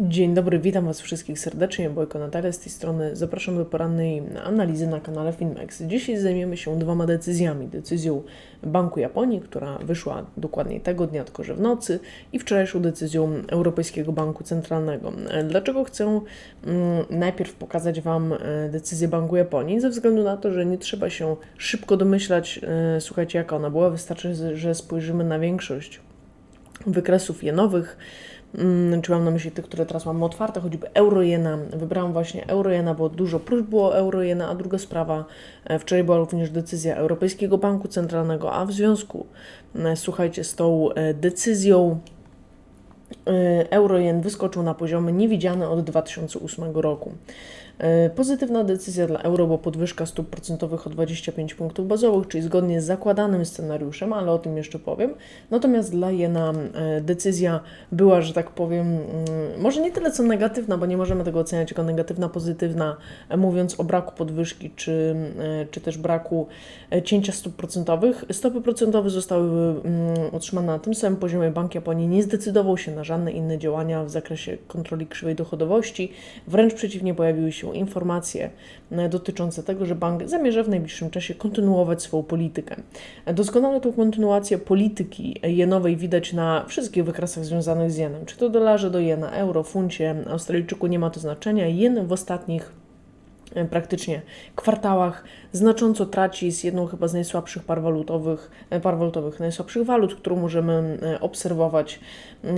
Dzień dobry, witam Was wszystkich serdecznie, Bojko Natalia z tej strony. Zapraszam do porannej analizy na kanale Finmex. Dzisiaj zajmiemy się dwoma decyzjami. Decyzją Banku Japonii, która wyszła dokładnie tego dnia, tylko że w nocy, i wczorajszą decyzją Europejskiego Banku Centralnego. Dlaczego chcę mm, najpierw pokazać Wam e, decyzję Banku Japonii? Ze względu na to, że nie trzeba się szybko domyślać, e, słuchajcie, jaka ona była. Wystarczy, że spojrzymy na większość wykresów jenowych, czy mam na myśli tych, które teraz mamy otwarte, choćby eurojena. Wybrałam właśnie eurojena, bo dużo próśb było eurojena, a druga sprawa, e, wczoraj była również decyzja Europejskiego Banku Centralnego, a w związku, e, słuchajcie, z tą e, decyzją eurojen wyskoczył na poziomy niewidziane od 2008 roku. E, pozytywna decyzja dla euro, bo podwyżka stóp procentowych o 25 punktów bazowych, czyli zgodnie z zakładanym scenariuszem, ale o tym jeszcze powiem. Natomiast dla jena e, decyzja była, że tak powiem, mm, może nie tyle co negatywna, bo nie możemy tego oceniać jako negatywna, pozytywna, e, mówiąc o braku podwyżki, czy, czy też braku cięcia stóp procentowych. Stopy procentowe zostały mm, utrzymane na tym samym poziomie. Bank Japonii nie zdecydował się na żadne inne działania w zakresie kontroli krzywej dochodowości. Wręcz przeciwnie, pojawiły się informacje e, dotyczące tego, że bank zamierza w najbliższym czasie kontynuować swoją politykę. Doskonale tą kontynuację polityki jenowej widać na wszystkich wykresach związanych z jenem, czy to dolarze do jena, euro, funcie, Australijczyku nie ma to znaczenia. Jen w ostatnich e, praktycznie kwartałach znacząco traci, jest jedną chyba z najsłabszych par walutowych, e, par walutowych najsłabszych walut, którą możemy obserwować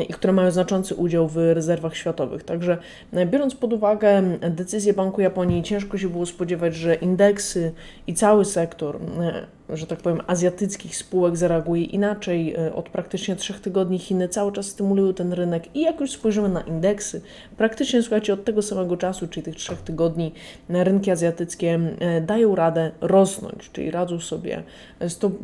i które mają znaczący udział w rezerwach światowych. Także e, biorąc pod uwagę decyzję Banku Japonii, ciężko się było spodziewać, że indeksy i cały sektor e, że tak powiem, azjatyckich spółek zareaguje inaczej. E, od praktycznie trzech tygodni Chiny cały czas stymulują ten rynek i jak już spojrzymy na indeksy, praktycznie słuchajcie, od tego samego czasu, czyli tych trzech tygodni, rynki azjatyckie dają radę rosnąć, czyli radzą sobie,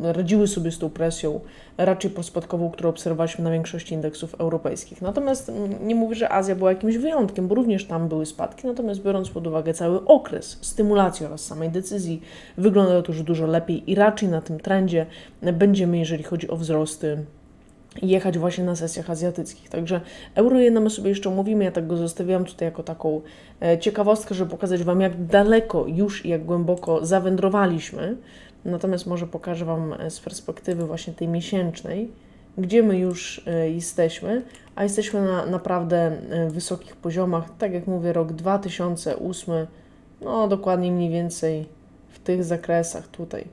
radziły sobie z tą presją raczej prospadkową, którą obserwowaliśmy na większości indeksów europejskich. Natomiast mm, nie mówię, że Azja była jakimś wyjątkiem, bo również tam były spadki, natomiast biorąc pod uwagę cały okres stymulacji oraz samej decyzji, wygląda to już dużo lepiej i raczej na tym trendzie będziemy, jeżeli chodzi o wzrosty jechać właśnie na sesjach azjatyckich. Także euro my sobie jeszcze mówimy, ja tak go zostawiłam tutaj jako taką e, ciekawostkę, żeby pokazać Wam, jak daleko już i jak głęboko zawędrowaliśmy Natomiast może pokażę Wam e, z perspektywy właśnie tej miesięcznej, gdzie my już e, jesteśmy, a jesteśmy na naprawdę e, wysokich poziomach. Tak jak mówię, rok 2008, no dokładnie mniej więcej w tych zakresach tutaj,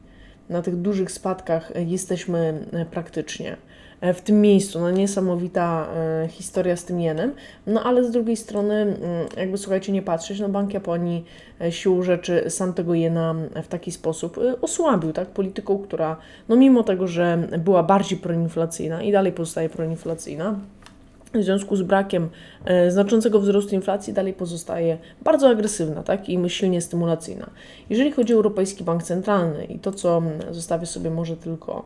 na tych dużych spadkach jesteśmy praktycznie. E, w tym miejscu. No niesamowita e, historia z tym jenem. No ale z drugiej strony, mm, jakby słuchajcie, nie patrzeć, no Bank Japonii e, siłą rzeczy sam tego jena w taki sposób osłabił, tak? Polityką, która, no mimo tego, że była bardziej proinflacyjna i dalej pozostaje proinflacyjna, w związku z brakiem e, znaczącego wzrostu inflacji dalej pozostaje bardzo agresywna tak? i silnie stymulacyjna. Jeżeli chodzi o Europejski Bank Centralny i to, co zostawię sobie może tylko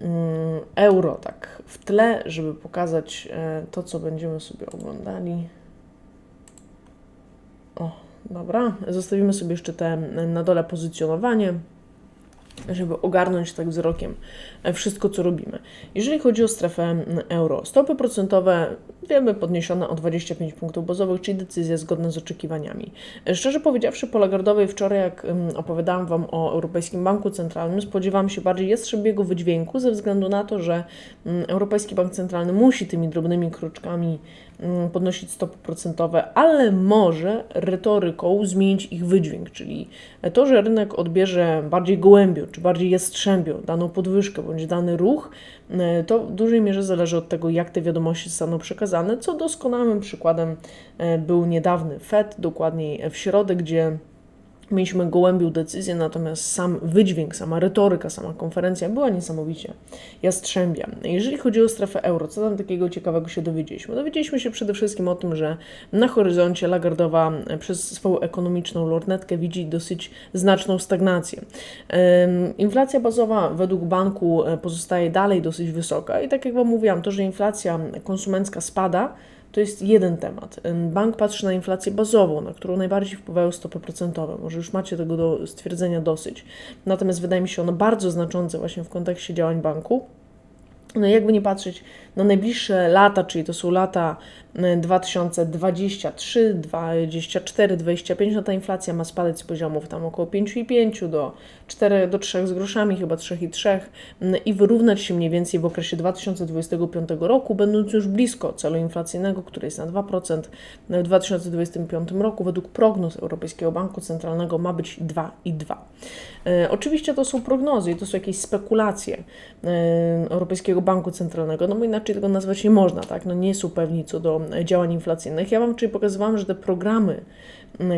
Mm, euro tak w tle, żeby pokazać e, to, co będziemy sobie oglądali. O, dobra. Zostawimy sobie jeszcze te na dole pozycjonowanie żeby ogarnąć tak wzrokiem e, wszystko, co robimy. Jeżeli chodzi o strefę euro, stopy procentowe wiemy podniesione o 25 punktów bazowych, czyli decyzja zgodna z oczekiwaniami. Szczerze powiedziawszy, po Lagardowej wczoraj, jak opowiadałam Wam o Europejskim Banku Centralnym, spodziewałam się bardziej jastrzebiego wydźwięku ze względu na to, że Europejski Bank Centralny musi tymi drobnymi kroczkami Mm, podnosić stopy procentowe, ale może retoryką zmienić ich wydźwięk, czyli to, że rynek odbierze bardziej gołębio, czy bardziej jastrzębio daną podwyżkę bądź dany ruch, e, to w dużej mierze zależy od tego, jak te wiadomości zostaną przekazane, co doskonałym przykładem e, był niedawny FED, dokładniej w środę, gdzie Mieliśmy gołębią decyzję, natomiast sam wydźwięk, sama retoryka, sama konferencja była niesamowicie jastrzębia. Jeżeli chodzi o strefę euro, co tam takiego ciekawego się dowiedzieliśmy? Dowiedzieliśmy się przede wszystkim o tym, że na horyzoncie Lagardowa przez swoją ekonomiczną lornetkę widzi dosyć znaczną stagnację. Inflacja bazowa według banku pozostaje dalej dosyć wysoka i tak jak Wam mówiłam, to, że inflacja konsumencka spada, to jest jeden temat. Bank patrzy na inflację bazową, na którą najbardziej wpływają stopy procentowe. Może już macie tego do stwierdzenia dosyć. Natomiast wydaje mi się ono bardzo znaczące właśnie w kontekście działań banku. No jakby nie patrzeć na najbliższe lata, czyli to są lata 2023, 2024, 2025, no ta inflacja ma spadać z poziomów tam około 5,5 do 4, do 3 z groszami, chyba 3,3 i wyrównać się mniej więcej w okresie 2025 roku, będąc już blisko celu inflacyjnego, który jest na 2%. W 2025 roku według prognoz Europejskiego Banku Centralnego ma być 2,2. E, oczywiście to są prognozy i to są jakieś spekulacje e, Europejskiego Banku Centralnego, no bo inaczej tego nazwać nie można, tak? No nie są pewni co do działań inflacyjnych. Ja Wam wczoraj pokazywałam, że te programy,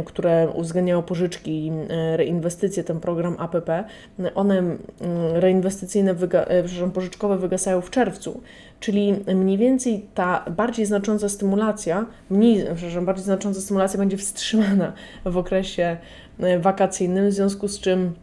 które uwzględniają pożyczki, reinwestycje, ten program APP, one reinwestycyjne, wyga, przepraszam, pożyczkowe wygasają w czerwcu, czyli mniej więcej ta bardziej znacząca stymulacja, mniej, przepraszam, bardziej znacząca stymulacja będzie wstrzymana w okresie wakacyjnym, w związku z czym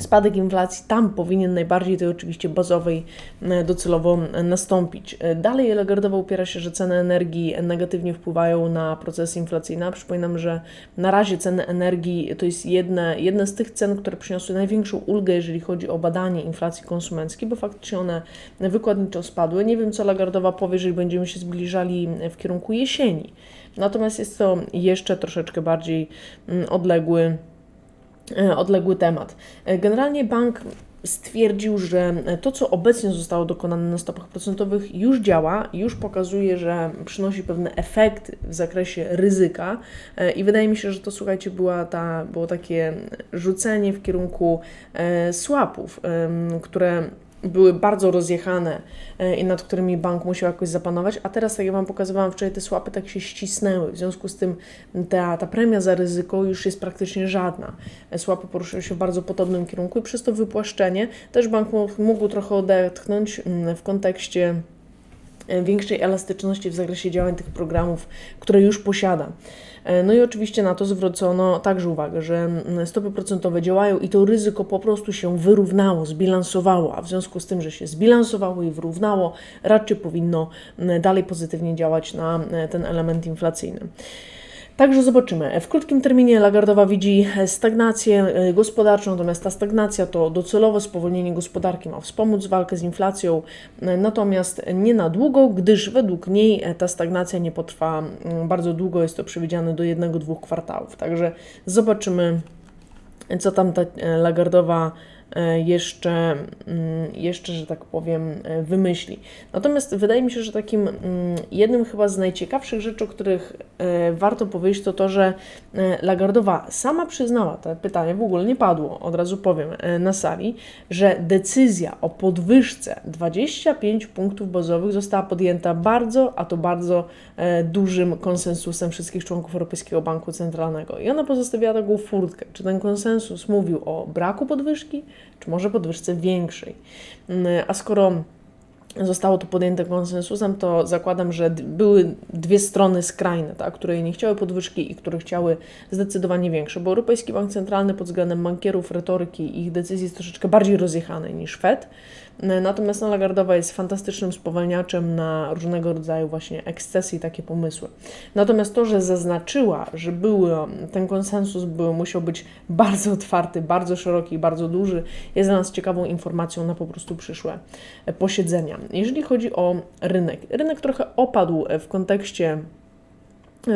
Spadek inflacji tam powinien najbardziej tej oczywiście bazowej e, docelowo nastąpić. E, dalej Lagardowa upiera się, że ceny energii negatywnie wpływają na procesy inflacyjne. Przypominam, że na razie ceny energii to jest jedne, jedne z tych cen, które przyniosły największą ulgę, jeżeli chodzi o badanie inflacji konsumenckiej, bo faktycznie one wykładniczo spadły. Nie wiem, co Lagardowa powie, jeżeli będziemy się zbliżali w kierunku jesieni. Natomiast jest to jeszcze troszeczkę bardziej mm, odległy odległy temat. E, generalnie bank stwierdził, że to, co obecnie zostało dokonane na stopach procentowych, już działa, już pokazuje, że przynosi pewne efekty w zakresie ryzyka e, i wydaje mi się, że to, słuchajcie, była ta, było takie rzucenie w kierunku słapów, które były bardzo rozjechane e, i nad którymi bank musiał jakoś zapanować, a teraz, tak jak Wam pokazywałam wczoraj, te słapy tak się ścisnęły, w związku z tym ta, ta premia za ryzyko już jest praktycznie żadna. E, słapy poruszyły się w bardzo podobnym kierunku i przez to wypłaszczenie też bank mógł trochę odetchnąć w kontekście e, większej elastyczności w zakresie działań tych programów, które już posiada. E, no i oczywiście na to zwrócono także uwagę, że mm, stopy procentowe działają i to ryzyko po prostu się wyrównało, zbilansowało, a w związku z tym, że się zbilansowało i wyrównało, raczej powinno mm, dalej pozytywnie działać na e, ten element inflacyjny. Także zobaczymy. W krótkim terminie Lagardowa widzi stagnację e, gospodarczą, natomiast ta stagnacja to docelowe spowolnienie gospodarki ma wspomóc walkę z inflacją, e, natomiast nie na długo, gdyż według niej e, ta stagnacja nie potrwa bardzo długo, jest to przewidziane do jednego, dwóch kwartałów. Także zobaczymy, co tam ta Lagardowa E, jeszcze, mm, jeszcze, że tak powiem, e, wymyśli. Natomiast wydaje mi się, że takim mm, jednym chyba z najciekawszych rzeczy, o których e, warto powiedzieć, to to, że Lagardowa sama przyznała, to pytanie w ogóle nie padło, od razu powiem, na sali, że decyzja o podwyżce 25 punktów bazowych została podjęta bardzo, a to bardzo dużym konsensusem wszystkich członków Europejskiego Banku Centralnego. I ona pozostawiała taką furtkę. Czy ten konsensus mówił o braku podwyżki, czy może podwyżce większej. Mm, a skoro zostało to podjęte konsensusem, to zakładam, że były dwie strony skrajne, tak, które nie chciały podwyżki i które chciały zdecydowanie większe, bo Europejski Bank Centralny pod względem bankierów, retoryki i ich decyzji jest troszeczkę bardziej rozjechany niż Fed. Natomiast Lagardowa jest fantastycznym spowalniaczem na różnego rodzaju właśnie ekscesy i takie pomysły. Natomiast to, że zaznaczyła, że był, ten konsensus był, musiał być bardzo otwarty, bardzo szeroki bardzo duży, jest dla nas ciekawą informacją na po prostu przyszłe posiedzenia. Jeżeli chodzi o rynek, rynek trochę opadł w kontekście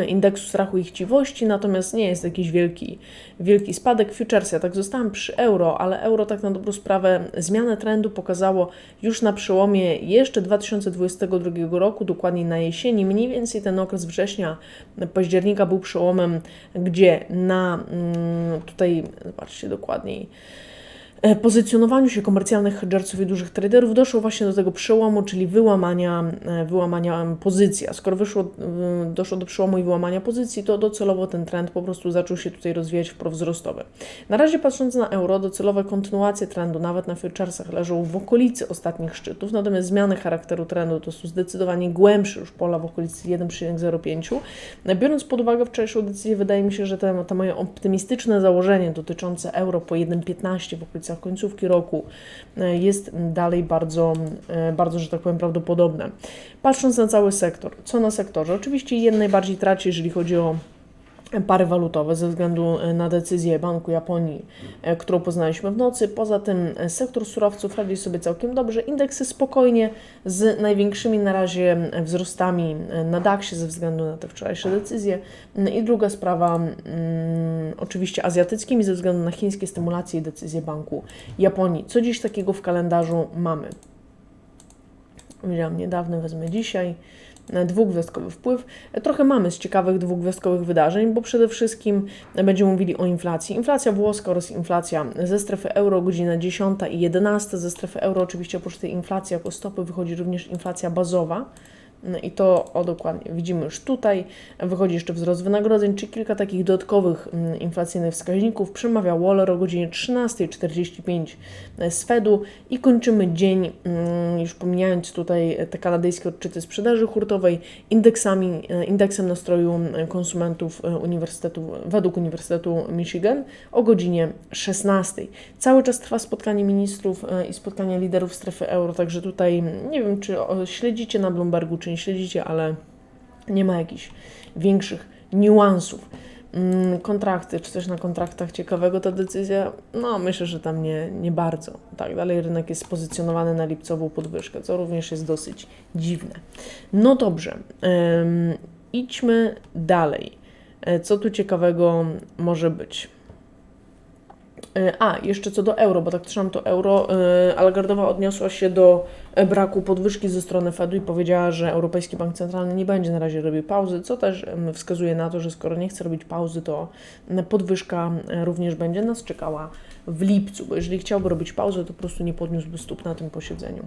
indeksu strachu i chciwości, natomiast nie jest jakiś wielki, wielki spadek. Futures, ja tak zostałam przy euro, ale euro tak na dobrą sprawę zmianę trendu pokazało już na przełomie jeszcze 2022 roku, dokładnie na jesieni. Mniej więcej ten okres września, października był przełomem, gdzie na mm, tutaj, zobaczcie dokładniej, pozycjonowaniu się komercjalnych hedgerców i dużych traderów doszło właśnie do tego przełomu, czyli wyłamania, e, wyłamania pozycji. A skoro wyszło, doszło do przełomu i wyłamania pozycji, to docelowo ten trend po prostu zaczął się tutaj rozwijać w prowzrostowy. Na razie patrząc na euro, docelowe kontynuacje trendu nawet na futuresach leżą w okolicy ostatnich szczytów, natomiast zmiany charakteru trendu to są zdecydowanie głębsze już pola w okolicy 1,05. Biorąc pod uwagę wczorajszą decyzję, wydaje mi się, że te moje optymistyczne założenie dotyczące euro po 1,15 w okolicach końcówki roku e, jest dalej bardzo, e, bardzo, że tak powiem, prawdopodobne. Patrząc na cały sektor, co na sektorze? Oczywiście jeden najbardziej traci, jeżeli chodzi o pary walutowe ze względu e, na decyzję Banku Japonii, e, którą poznaliśmy w nocy. Poza tym e, sektor surowców radzi sobie całkiem dobrze. Indeksy spokojnie z największymi na razie wzrostami na DAX-ie ze względu na te wczorajsze decyzje. I druga sprawa, mm, oczywiście azjatyckimi ze względu na chińskie stymulacje i decyzje Banku Japonii. Co dziś takiego w kalendarzu mamy? Widziałam niedawno, wezmę dzisiaj dwugwiazdkowy wpływ. Trochę mamy z ciekawych dwugwiazdkowych wydarzeń, bo przede wszystkim będziemy mówili o inflacji. Inflacja włoska oraz inflacja ze strefy euro, godzina 10 i 11. Ze strefy euro oczywiście oprócz tej inflacji jako stopy wychodzi również inflacja bazowa. No I to o dokładnie widzimy już tutaj. Wychodzi jeszcze wzrost wynagrodzeń, czy kilka takich dodatkowych mm, inflacyjnych wskaźników. Przemawia Waller o godzinie 13.45 z Fedu i kończymy dzień, mm, już pomijając tutaj te kanadyjskie odczyty sprzedaży hurtowej, indeksami, e, indeksem nastroju konsumentów e, Uniwersytetu, według Uniwersytetu Michigan o godzinie 16. Cały czas trwa spotkanie ministrów e, i spotkanie liderów strefy euro, także tutaj nie wiem, czy śledzicie na Bloombergu, czy nie śledzicie, ale nie ma jakichś większych niuansów. Mm, kontrakty, czy coś na kontraktach ciekawego ta decyzja? No, myślę, że tam nie, nie bardzo. Tak, dalej rynek jest spozycjonowany na lipcową podwyżkę, co również jest dosyć dziwne. No dobrze, idźmy dalej. E, co tu ciekawego może być? E, a, jeszcze co do euro, bo tak trzymam to euro. E, Algardowa odniosła się do braku podwyżki ze strony Fedu i powiedziała, że Europejski Bank Centralny nie będzie na razie robił pauzy, co też wskazuje na to, że skoro nie chce robić pauzy, to podwyżka również będzie nas czekała w lipcu, bo jeżeli chciałby robić pauzę, to po prostu nie podniósłby stóp na tym posiedzeniu.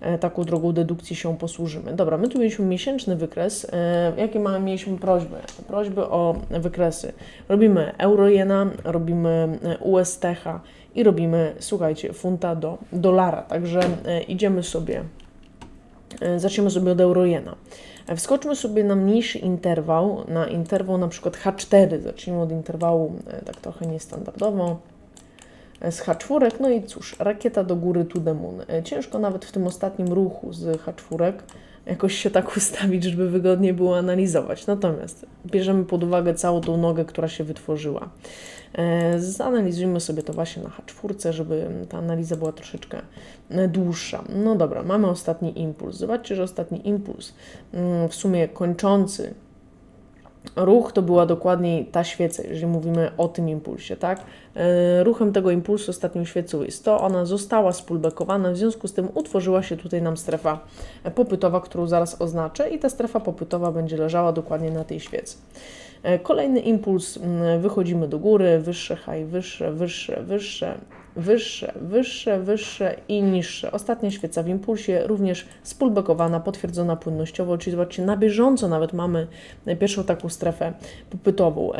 E, taką drogą dedukcji się posłużymy. Dobra, my tu mieliśmy miesięczny wykres. E, jakie mamy, mieliśmy prośby? Prośby o wykresy. Robimy euro-jena, robimy e, USTH i robimy, słuchajcie, funta do dolara. Także idziemy sobie, zaczniemy sobie od euro-jena. Wskoczmy sobie na mniejszy interwał, na interwał na przykład H4. Zacznijmy od interwału tak trochę niestandardowo z H4. No i cóż, rakieta do góry to the moon. E, ciężko nawet w tym ostatnim ruchu z H4 jakoś się tak ustawić, żeby wygodnie było analizować. Natomiast bierzemy pod uwagę całą tą nogę, która się wytworzyła. E, zanalizujmy sobie to właśnie na H4, żeby ta analiza była troszeczkę e, dłuższa. No dobra, mamy ostatni impuls. Zobaczcie, że ostatni impuls mm, w sumie kończący Ruch to była dokładniej ta świeca, jeżeli mówimy o tym impulsie, tak? E, ruchem tego impulsu ostatnią świecą jest to, ona została spulbekowana, w związku z tym utworzyła się tutaj nam strefa popytowa, którą zaraz oznaczę i ta strefa popytowa będzie leżała dokładnie na tej świecy. E, kolejny impuls, wychodzimy do góry, wyższe high, wyższe, wyższe, wyższe, wyższe, wyższe, wyższe i niższe. Ostatnia świeca w impulsie również spulbekowana, potwierdzona płynnościowo, czyli zobaczcie, na bieżąco nawet mamy pierwszą taką strefę popytową.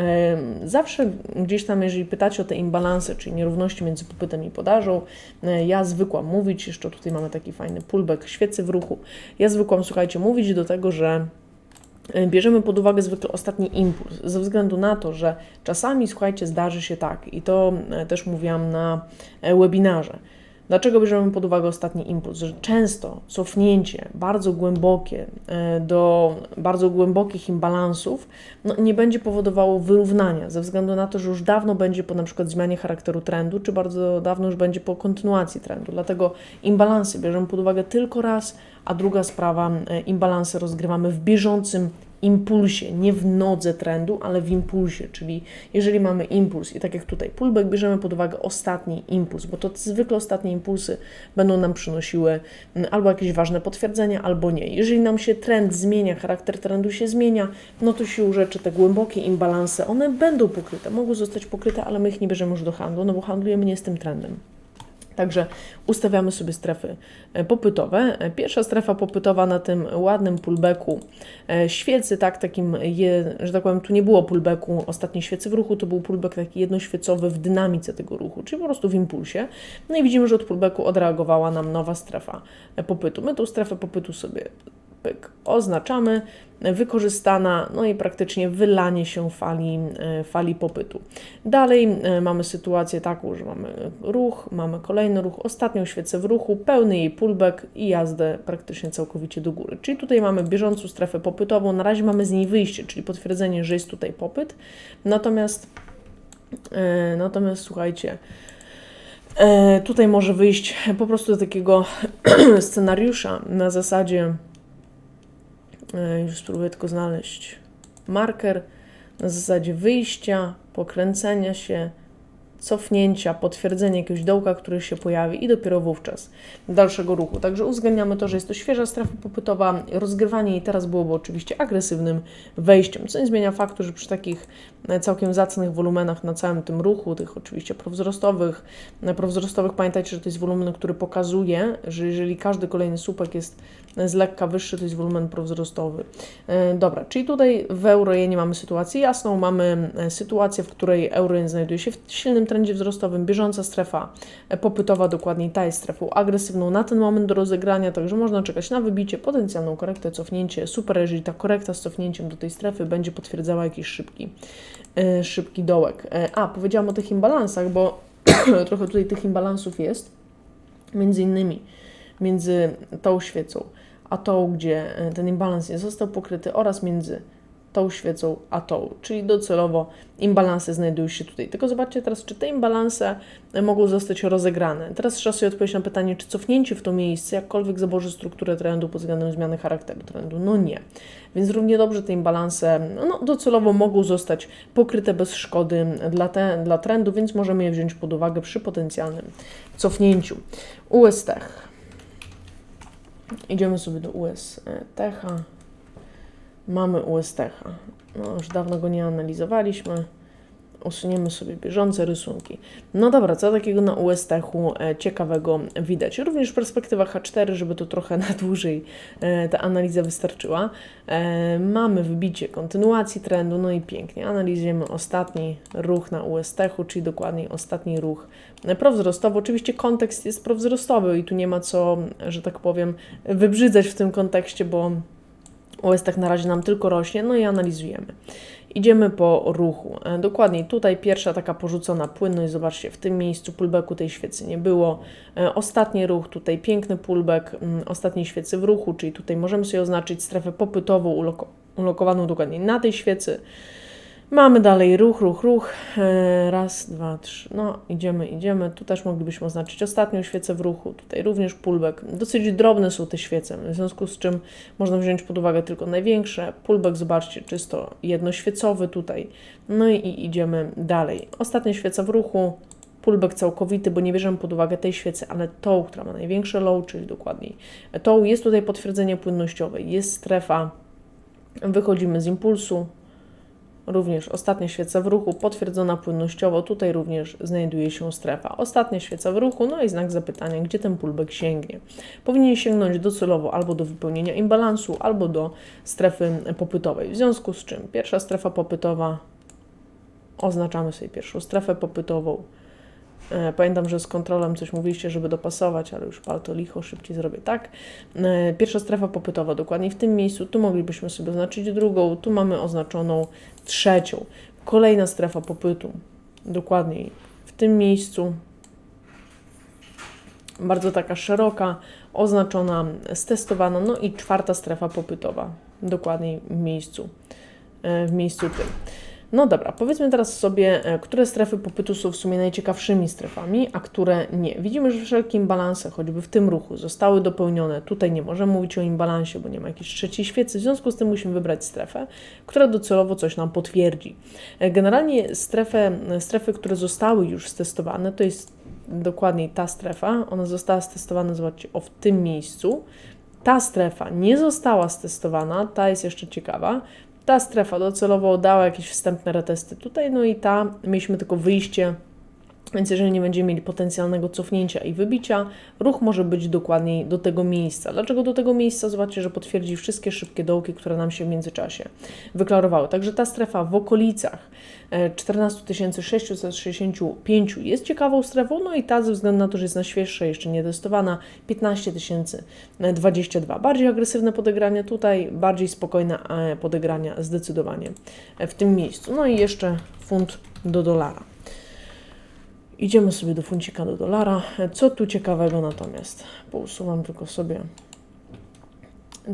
Zawsze gdzieś tam, jeżeli pytacie o te imbalanse, czyli nierówności między popytem i podażą, e, ja zwykłam mówić, jeszcze tutaj mamy taki fajny pullback świecy w ruchu, ja zwykłam, słuchajcie, mówić do tego, że E, bierzemy pod uwagę zwykle ostatni impuls, ze względu na to, że czasami, słuchajcie, zdarzy się tak, i to e, też mówiłam na e, webinarze, Dlaczego bierzemy pod uwagę ostatni impuls? Że często cofnięcie bardzo głębokie do bardzo głębokich imbalansów no, nie będzie powodowało wyrównania, ze względu na to, że już dawno będzie po na przykład zmianie charakteru trendu, czy bardzo dawno już będzie po kontynuacji trendu. Dlatego imbalansy bierzemy pod uwagę tylko raz, a druga sprawa, imbalansy rozgrywamy w bieżącym impulsie, nie w nodze trendu, ale w impulsie, czyli jeżeli mamy impuls i tak jak tutaj pullback, bierzemy pod uwagę ostatni impuls, bo to zwykle ostatnie impulsy będą nam przynosiły mm, albo jakieś ważne potwierdzenia, albo nie. Jeżeli nam się trend zmienia, charakter trendu się zmienia, no to siłą rzeczy te głębokie imbalanse, one będą pokryte, mogą zostać pokryte, ale my ich nie bierzemy już do handlu, no bo handlujemy nie z tym trendem. Także ustawiamy sobie strefy e, popytowe. E, pierwsza strefa popytowa na tym ładnym pullbacku e, świecy, tak, takim, je, że tak powiem, tu nie było pullbacku ostatniej świecy w ruchu, to był pullback taki jednoświecowy w dynamice tego ruchu, czyli po prostu w impulsie. No i widzimy, że od pullbacku odreagowała nam nowa strefa popytu. My tą strefę popytu sobie pyk, oznaczamy, wykorzystana, no i praktycznie wylanie się fali, e, fali popytu. Dalej e, mamy sytuację taką, że mamy ruch, mamy kolejny ruch, ostatnią świecę w ruchu, pełny jej pullback i jazdę praktycznie całkowicie do góry. Czyli tutaj mamy bieżącą strefę popytową, na razie mamy z niej wyjście, czyli potwierdzenie, że jest tutaj popyt, natomiast, e, natomiast słuchajcie, Tutaj może wyjść po prostu do takiego scenariusza na zasadzie już spróbuję tylko znaleźć marker na zasadzie wyjścia, pokręcenia się, cofnięcia, potwierdzenia jakiegoś dołka, który się pojawi i dopiero wówczas dalszego ruchu. Także uwzględniamy to, że jest to świeża strefa popytowa, rozgrywanie jej teraz byłoby oczywiście agresywnym wejściem, co nie zmienia faktu, że przy takich e, całkiem zacnych wolumenach na całym tym ruchu, tych oczywiście prowzrostowych, e, prowzrostowych pamiętajcie, że to jest wolumen, który pokazuje, że jeżeli każdy kolejny słupek jest z lekka wyższy, to jest wolumen prowzrostowy. E, dobra, czyli tutaj w eurojenie mamy sytuację jasną, mamy sytuację, w której eurojen znajduje się w silnym trendzie wzrostowym, bieżąca strefa popytowa, dokładniej ta jest strefą agresywną na ten moment do rozegrania, także można czekać na wybicie, potencjalną korektę, cofnięcie. Super, jeżeli ta korekta z cofnięciem do tej strefy będzie potwierdzała jakiś szybki, szybki dołek. Yy, a, powiedziałam o tych imbalansach, bo trochę tutaj tych imbalansów jest, między innymi między tą świecą, a tą, gdzie e, ten imbalans nie został pokryty oraz między tą świecą, a tą, czyli docelowo imbalanse znajdują się tutaj. Tylko zobaczcie teraz, czy te imbalanse mogą zostać rozegrane. Teraz trzeba odpowiedzieć na pytanie, czy cofnięcie w to miejsce jakkolwiek zaburzy strukturę trendu pod względem zmiany charakteru trendu. No nie. Więc równie dobrze te imbalanse no, docelowo mogą zostać pokryte bez szkody dla, te, dla trendu, więc możemy je wziąć pod uwagę przy potencjalnym cofnięciu. USTech. Idziemy sobie do USTH. Mamy USTH. No, już dawno go nie analizowaliśmy. Usuniemy sobie bieżące rysunki. No dobra, co takiego na USTH-u e, ciekawego widać? Również perspektywa H4, żeby to trochę na dłużej e, ta analiza wystarczyła. E, mamy wbicie kontynuacji trendu, no i pięknie. Analizujemy ostatni ruch na USTH-u, czyli dokładniej ostatni ruch prowzrostowy. Oczywiście kontekst jest prowzrostowy i tu nie ma co, że tak powiem, wybrzydzać w tym kontekście, bo OS tak na razie nam tylko rośnie, no i analizujemy. Idziemy po ruchu. E, dokładniej tutaj pierwsza taka porzucona płynność, zobaczcie, w tym miejscu pullbacku tej świecy nie było. E, ostatni ruch, tutaj piękny pullback mm, ostatniej świecy w ruchu, czyli tutaj możemy sobie oznaczyć strefę popytową ulokowaną dokładnie na tej świecy. Mamy dalej ruch, ruch, ruch. E, raz, dwa, trzy. No, idziemy, idziemy. Tu też moglibyśmy oznaczyć ostatnią świecę w ruchu. Tutaj również pullback. Dosyć drobne są te świece, w związku z czym można wziąć pod uwagę tylko największe. Pullback, zobaczcie, czysto jednoświecowy tutaj. No i idziemy dalej. Ostatnia świeca w ruchu. Pullback całkowity, bo nie bierzemy pod uwagę tej świecy, ale tą, która ma największe low, czyli dokładniej tą. Jest tutaj potwierdzenie płynnościowe. Jest strefa. Wychodzimy z impulsu, Również ostatnia świeca w ruchu, potwierdzona płynnościowo, tutaj również znajduje się strefa. Ostatnia świeca w ruchu, no i znak zapytania, gdzie ten pullback sięgnie. Powinien sięgnąć docelowo albo do wypełnienia imbalansu, albo do strefy popytowej. W związku z czym pierwsza strefa popytowa, oznaczamy sobie pierwszą strefę popytową, pamiętam, że z kontrolem coś mówiliście, żeby dopasować, ale już pal to licho, szybciej zrobię tak. E, pierwsza strefa popytowa, dokładnie w tym miejscu. Tu moglibyśmy sobie oznaczyć drugą, tu mamy oznaczoną trzecią. Kolejna strefa popytu, dokładniej w tym miejscu. Bardzo taka szeroka, oznaczona, stestowana. No i czwarta strefa popytowa, dokładniej w miejscu, e, w miejscu tym. No dobra, powiedzmy teraz sobie, e, które strefy popytu są w sumie najciekawszymi strefami, a które nie. Widzimy, że wszelkie imbalanse, choćby w tym ruchu, zostały dopełnione. Tutaj nie możemy mówić o imbalansie, bo nie ma jakiejś trzeciej świecy. W związku z tym musimy wybrać strefę, która docelowo coś nam potwierdzi. E, generalnie strefę, strefy, które zostały już stestowane, to jest dokładniej ta strefa. Ona została stestowana, zobaczcie, o w tym miejscu. Ta strefa nie została stestowana, ta jest jeszcze ciekawa. Ta strefa docelowo dała jakieś wstępne retesty tutaj, no i ta, mieliśmy tylko wyjście Więc jeżeli nie będziemy mieli potencjalnego cofnięcia i wybicia, ruch może być dokładniej do tego miejsca. Dlaczego do tego miejsca? Zobaczcie, że potwierdzi wszystkie szybkie dołki, które nam się w międzyczasie wyklarowały. Także ta strefa w okolicach e, 14 665 jest ciekawą strefą, no i ta ze względu na to, że jest najświeższa, jeszcze nie testowana, 15 022. Bardziej agresywne podegrania tutaj, bardziej spokojne e, podegrania zdecydowanie e, w tym miejscu. No i jeszcze funt do dolara. Idziemy sobie do funcika do dolara. Co tu ciekawego natomiast? Pousuwam tylko sobie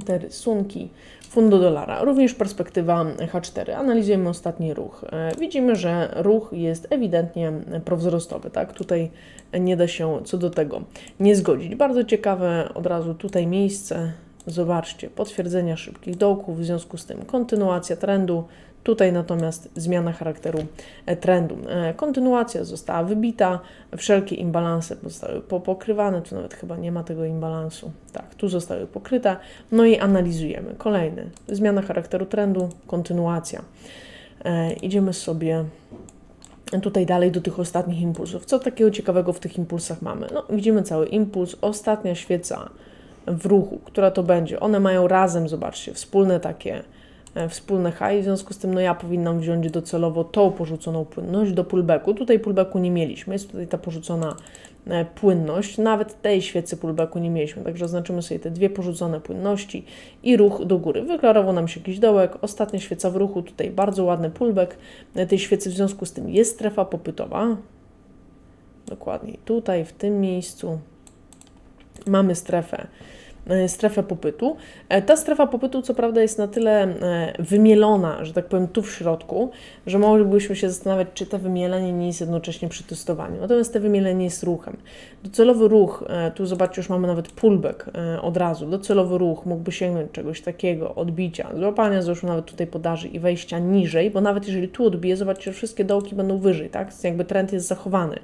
te rysunki. Fund do dolara, również perspektywa H4. Analizujemy ostatni ruch. Widzimy, że ruch jest ewidentnie prowzrostowy. Tak? Tutaj nie da się co do tego nie zgodzić. Bardzo ciekawe od razu tutaj miejsce. Zobaczcie, potwierdzenia szybkich dołków, w związku z tym kontynuacja trendu. Tutaj natomiast zmiana charakteru e, trendu. E, Kontynuacja została wybita, wszelkie imbalanse zostały po- pokrywane, tu nawet chyba nie ma tego imbalansu. Tak, tu zostały pokryte. No i analizujemy. Kolejny, zmiana charakteru trendu, kontynuacja. E, Idziemy sobie tutaj dalej do tych ostatnich impulsów. Co takiego ciekawego w tych impulsach mamy? No, widzimy cały impuls, ostatnia świeca w ruchu, która to będzie. One mają razem, zobaczcie, wspólne takie wspólne high, w związku z tym no ja powinnam wziąć docelowo tą porzuconą płynność do pullbacku. Tutaj pullbacku nie mieliśmy, jest tutaj ta porzucona e, płynność, nawet tej świecy pullbacku nie mieliśmy, także oznaczymy sobie te dwie porzucone płynności i ruch do góry. Wyklarował nam się jakiś dołek, ostatnia świeca w ruchu, tutaj bardzo ładny pullback e, tej świecy, w związku z tym jest strefa popytowa, dokładniej tutaj, w tym miejscu mamy strefę e, strefę popytu. E, Ta strefa popytu, co prawda, jest na tyle e, wymielona, że tak powiem, tu w środku, że moglibyśmy się zastanawiać, czy to wymielenie nie jest jednocześnie przy testowaniu. Natomiast to wymielenie jest ruchem. Docelowy ruch, e, tu zobaczcie, już mamy nawet pullback e, od razu. Docelowy ruch mógłby sięgnąć czegoś takiego, odbicia, złapania zresztą nawet tutaj podaży i wejścia niżej, bo nawet jeżeli tu odbije, zobaczcie, że wszystkie dołki będą wyżej, tak? Jakby trend jest zachowany.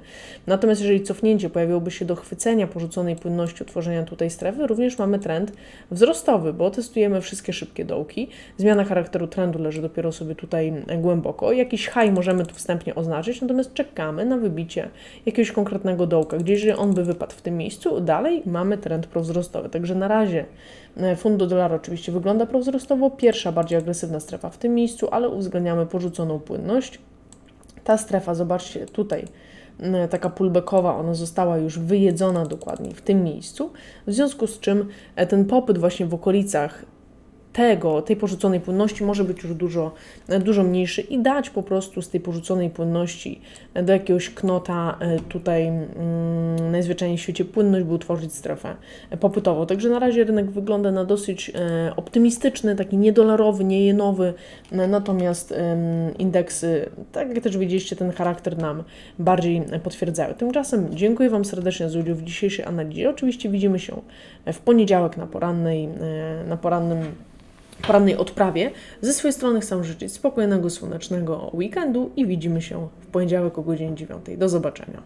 Natomiast jeżeli cofnięcie pojawiłoby się do chwycenia porzuconej płynności, utworzenia tutaj strefy, również mamy trend wzrostowy, bo testujemy wszystkie szybkie dołki. Zmiana charakteru trendu leży dopiero sobie tutaj głęboko. Jakiś high możemy tu wstępnie oznaczyć, natomiast czekamy na wybicie jakiegoś konkretnego dołka, gdzie jeżeli on by wypadł w tym miejscu, dalej mamy trend prowzrostowy. Także na razie e, fund do dolara oczywiście wygląda prowzrostowo. Pierwsza, bardziej agresywna strefa w tym miejscu, ale uwzględniamy porzuconą płynność. Ta strefa, zobaczcie tutaj, taka pullbackowa, ona została już wyjedzona dokładnie w tym miejscu, w związku z czym e, ten popyt właśnie w okolicach tego, tej porzuconej płynności może być już dużo, dużo mniejszy i dać po prostu z tej porzuconej płynności do jakiegoś knota e, tutaj mm, najzwyczajniej w świecie płynność, by utworzyć strefę e, popytową. Także na razie rynek wygląda na dosyć e, optymistyczny, taki niedolarowy, niejenowy, natomiast indeksy, tak jak też widzieliście, ten charakter nam bardziej potwierdzają. Tymczasem dziękuję Wam serdecznie za udział w dzisiejszej analizie. Oczywiście widzimy się w poniedziałek na porannej, na porannym porannej odprawie. Ze swojej strony chcę życzyć spokojnego, słonecznego weekendu i widzimy się w poniedziałek o godzinie 9. Do zobaczenia.